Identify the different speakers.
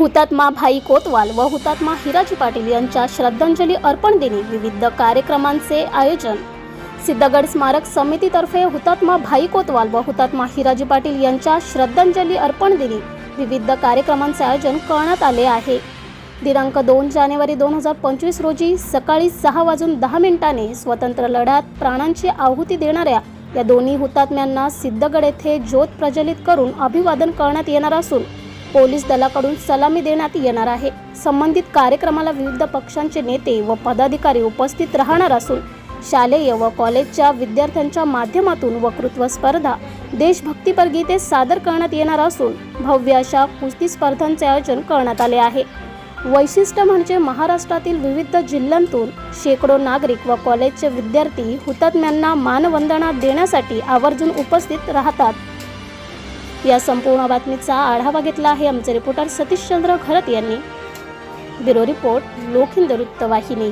Speaker 1: हुतात्मा भाई कोतवाल व हुतात्मा हिराजी पाटील यांच्या श्रद्धांजली अर्पण दिनी विविध कार्यक्रमांचे आयोजन. सिद्धगड स्मारक समितीतर्फे हुतात्मा भाई कोतवाल व हुतात्मा हिराजी पाटील यांच्या श्रद्धांजली अर्पण दिनी विविध कार्यक्रमांचे आयोजन करण्यात आले आहे. दिनांक दोन जानेवारी दोन हजार पंचवीस रोजी सकाळी सहा वाजून दहा मिनिटाने स्वतंत्र लढ्यात प्राणांची आहुती देणाऱ्या या दोन्ही हुतात्म्यांना सिद्धगड येथे ज्योत प्रज्वलित करून अभिवादन करण्यात येणार असून पोलीस दलाकडून सलामी देण्यात येणार आहे. संबंधित कार्यक्रमाला विविध पक्षांचे नेते व पदाधिकारी उपस्थित राहणार असून शालेय व कॉलेजच्या विद्यार्थ्यांच्या माध्यमातून वक्तृत्व स्पर्धा देशभक्तीपर गीते सादर करण्यात येणार असून भव्य अशा कुस्ती स्पर्धांचे आयोजन करण्यात आले आहे. वैशिष्ट्य म्हणजे महाराष्ट्रातील विविध जिल्ह्यांतून शेकडो नागरिक व कॉलेजचे विद्यार्थी हुतात्म्यांना मानवंदना देण्यासाठी आवर्जून उपस्थित राहतात. या संपूर्ण बातमीचा आढावा घेतला आहे आमचे रिपोर्टर सतीशचंद्र घरत यांनी. ब्युरो रिपोर्ट लोखिंद वृत्तवाहिनी.